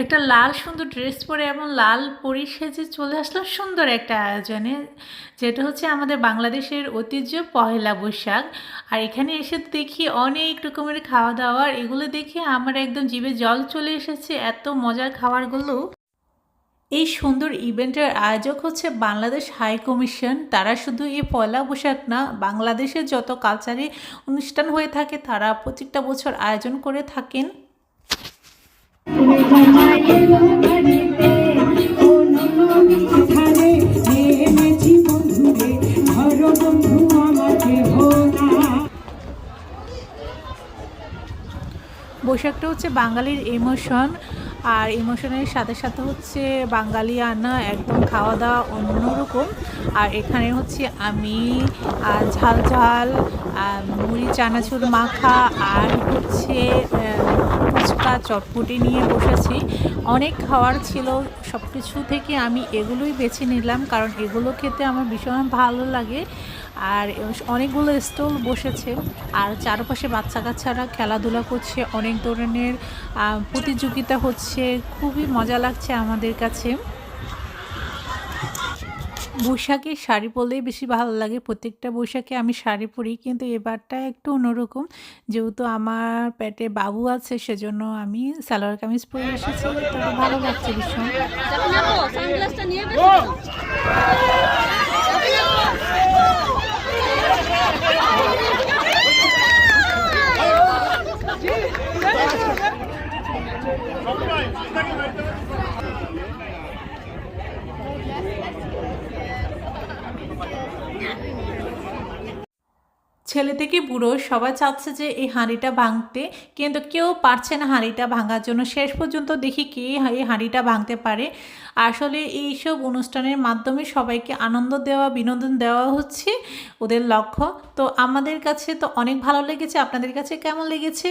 একটা লাল সুন্দর ড্রেস পরে এবং লাল পরি সেজে চলে আসলাম সুন্দর একটা আয়োজনে, যেটা হচ্ছে আমাদের বাংলাদেশের ঐতিহ্য পহেলা বৈশাখ। আর এখানে এসে দেখি অনেক রকমের খাওয়া দাওয়ার এগুলো দেখে আমার একদম জিভে জল চলে এসেছে, এত মজার খাবারগুলো। এই সুন্দর ইভেন্টের আয়োজক হচ্ছে বাংলাদেশ হাই কমিশন। তারা শুধু এই পয়লা বৈশাখ না, বাংলাদেশের যত কালচারি অনুষ্ঠান হয়ে থাকে, তারা প্রত্যেকটা বছর আয়োজন করে থাকেন। বৈশাখটা হচ্ছে বাঙালির ইমোশন আর ইমোশনের সাথে সাথে হচ্ছে বাঙালি আনা একদম খাওয়া দাওয়া অন্যরকম। আর এখানে হচ্ছে আমি ঝাল ঝাল মুড়ি, চানাচুর, মাখা, আর হচ্ছে ফুচকা, চটপটি নিয়ে বসেছি। অনেক খাওয়ার ছিল সব কিছু থেকে আমি এগুলোই বেছে নিলাম, কারণ এগুলো খেতে আমার ভীষণ ভালো লাগে। আর অনেকগুলো স্টল বসেছে, আর চারপাশে বাচ্চা কাচ্চারা খেলাধুলা করছে, অনেক ধরনের প্রতিযোগিতা হচ্ছে। খুবই মজা লাগছে আমাদের কাছে। বৈশাখে শাড়ি পরলেই বেশি ভালো লাগে। প্রত্যেকটা বৈশাখে আমি শাড়ি পরি, কিন্তু এবারটা একটু অন্যরকম। যেহেতু আমার পেটে বাবু আছে, সেজন্য আমি সালোয়ার কামিজ পরে এসেছি। তো ভালো লাগছে ভীষণ যখন যাব সানগ্লাসটা নিয়ে বেশি তো। ছেলে থেকে বুড়ো সবাই চাচ্ছে যে এই হাঁড়িটা ভাঙতে, কিন্তু কেউ পারছে না হাঁড়িটা ভাঙার জন্য। শেষ পর্যন্ত দেখি কে এই হাঁড়িটা ভাঙতে পারে। আসলে এইসব অনুষ্ঠানের মাধ্যমে সবাইকে আনন্দ দেওয়া, বিনোদন দেওয়া হচ্ছে ওদের লক্ষ্য। তো আমাদের কাছে তো অনেক ভালো লেগেছে। আপনাদের কাছে কেমন লেগেছে?